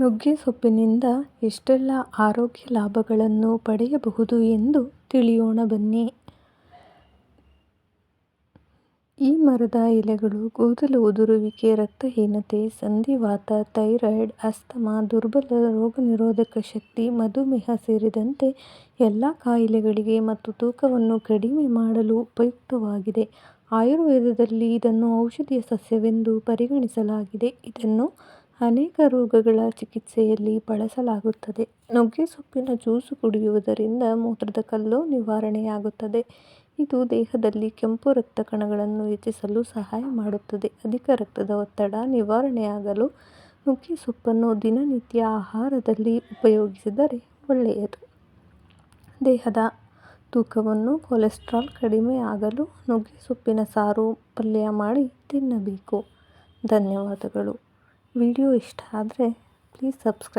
ನುಗ್ಗೆ ಸೊಪ್ಪಿನಿಂದ ಎಷ್ಟೆಲ್ಲ ಆರೋಗ್ಯ ಲಾಭಗಳನ್ನು ಪಡೆಯಬಹುದು ಎಂದು ತಿಳಿಯೋಣ ಬನ್ನಿ. ಈ ಮರದ ಎಲೆಗಳು, ಕೂದಲು ಉದುರುವಿಕೆ, ರಕ್ತಹೀನತೆ, ಸಂಧಿವಾತ, ಥೈರಾಯ್ಡ್, ಅಸ್ತಮಾ, ದುರ್ಬಲ ರೋಗನಿರೋಧಕ ಶಕ್ತಿ, ಮಧುಮೇಹ ಸೇರಿದಂತೆ ಎಲ್ಲ ಕಾಯಿಲೆಗಳಿಗೆ ಮತ್ತು ತೂಕವನ್ನು ಕಡಿಮೆ ಮಾಡಲು ಉಪಯುಕ್ತವಾಗಿದೆ. ಆಯುರ್ವೇದದಲ್ಲಿ ಇದನ್ನು ಔಷಧೀಯ ಸಸ್ಯವೆಂದು ಪರಿಗಣಿಸಲಾಗಿದೆ. ಇದನ್ನು ಅನೇಕ ರೋಗಗಳ ಚಿಕಿತ್ಸೆಯಲ್ಲಿ ಬಳಸಲಾಗುತ್ತದೆ. ನುಗ್ಗೆ ಸೊಪ್ಪಿನ ಜ್ಯೂಸು ಕುಡಿಯುವುದರಿಂದ ಮೂತ್ರದ ಕಲ್ಲು ನಿವಾರಣೆಯಾಗುತ್ತದೆ. ಇದು ದೇಹದಲ್ಲಿ ಕೆಂಪು ರಕ್ತ ಕಣಗಳನ್ನು ಹೆಚ್ಚಿಸಲು ಸಹಾಯ ಮಾಡುತ್ತದೆ. ಅಧಿಕ ರಕ್ತದ ಒತ್ತಡ ನಿವಾರಣೆಯಾಗಲು ನುಗ್ಗೆ ಸೊಪ್ಪನ್ನು ದಿನನಿತ್ಯ ಆಹಾರದಲ್ಲಿ ಉಪಯೋಗಿಸಿದರೆ ಒಳ್ಳೆಯದು. ದೇಹದ ತೂಕವನ್ನು ಕೊಲೆಸ್ಟ್ರಾಲ್ ಕಡಿಮೆ ಆಗಲು ನುಗ್ಗೆ ಸೊಪ್ಪಿನ ಸಾರು ಪಲ್ಯ ಮಾಡಿ ತಿನ್ನಬೇಕು. ಧನ್ಯವಾದಗಳು. ವಿಡಿಯೋ ಇಷ್ಟ ಆದರೆ ಪ್ಲೀಸ್ ಸಬ್ಸ್ಕ್ರೈಬ್